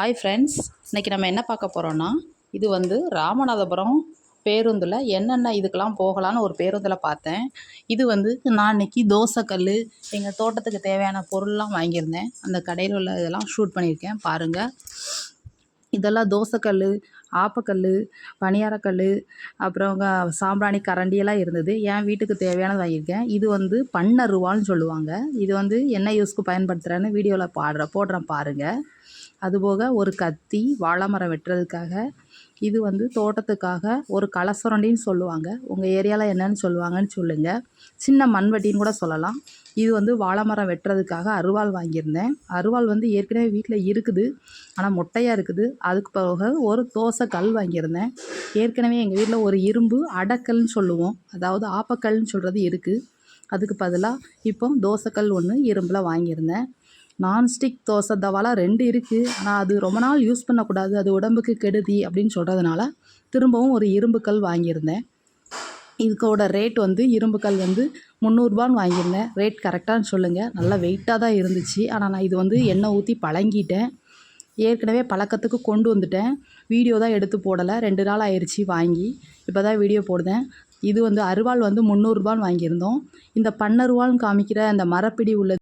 Hi friends இன்றைக்கி நம்ம என்ன பார்க்க போகிறோன்னா இது வந்து ராமநாதபுரம் பேருந்தில் என்னென்ன இதுக்கெல்லாம் போகலான்னு ஒரு பேருந்தில் பார்த்தேன். இது வந்து நான் இன்றைக்கி தோசைக்கல் எங்கள் தோட்டத்துக்கு தேவையான பொருள்லாம் வாங்கியிருந்தேன். அந்த கடையில் உள்ள இதெல்லாம் ஷூட் பண்ணியிருக்கேன் பாருங்கள் இதெல்லாம் தோசைக்கல் ஆப்பக்கல் பணியாரக்கல் அப்புறம் க- சாம்பிராணி கரண்டியெல்லாம் இருந்தது. என் வீட்டுக்கு தேவையானது வாங்கியிருக்கேன். இது வந்து பண்ணருவான்னு சொல்லுவாங்க. இது வந்து என்ன யூஸ்க்கு பயன்படுத்துகிறேன்னு வீடியோவில் பாடுற போடுறேன் பாருங்கள் அதுபோக ஒரு கத்தி வாழை மரம் வெட்டுறதுக்காக இது வந்து தோட்டத்துக்காக ஒரு கலசுரண்டின்னு சொல்லுவாங்க. உங்கள் ஏரியாவில் என்னன்னு சொல்லுவாங்கன்னு சொல்லுங்கள் சின்ன மண்வெட்டின்னு கூட சொல்லலாம். இது வந்து வாழை மரம் வெட்டுறதுக்காக அருவாள் வாங்கியிருந்தேன். அருவாள் வந்து ஏற்கனவே வீட்டில் இருக்குது. ஆனால் மொட்டையாக இருக்குது. அதுக்கு பிறகு ஒரு தோசை கல் வாங்கியிருந்தேன். ஏற்கனவே எங்கள் வீட்டில் ஒரு இரும்பு அடக்கல்னு சொல்லுவோம். அதாவது ஆப்பக்கல்னு சொல்கிறது இருக்குது அதுக்கு பதிலாக இப்போ தோசைக்கல் ஒன்று இரும்பில் வாங்கியிருந்தேன். நான்ஸ்டிக் தோசை தவாலாம் ரெண்டு இருக்குது ஆனால் அது ரொம்ப நாள் யூஸ் பண்ணக்கூடாது. அது உடம்புக்கு கெடுதி அப்படின்னு சொல்கிறதுனால திரும்பவும் ஒரு இரும்புக்கல் வாங்கியிருந்தேன். இதுக்கோட ரேட் வந்து இரும்புக்கல் வந்து முந்நூறுபான்னு வாங்கியிருந்தேன். ரேட் கரெக்டான்னு சொல்லுங்கள் நல்லா வெயிட்டாக தான் இருந்துச்சு. ஆனால் நான் இது வந்து எண்ணெய் ஊற்றி பழங்கிட்டேன். ஏற்கனவே பழக்கத்துக்கு கொண்டு வந்துட்டேன். வீடியோ தான் எடுத்து போடலை. ரெண்டு நாள் ஆயிடுச்சு வாங்கி. இப்போ தான் வீடியோ போடுதேன். இது வந்து அருவாள் வந்து முந்நூறுபான்னு வாங்கியிருந்தோம். இந்த பன்னருவான்னு காமிக்கிற அந்த மரப்பிடி உள்ளது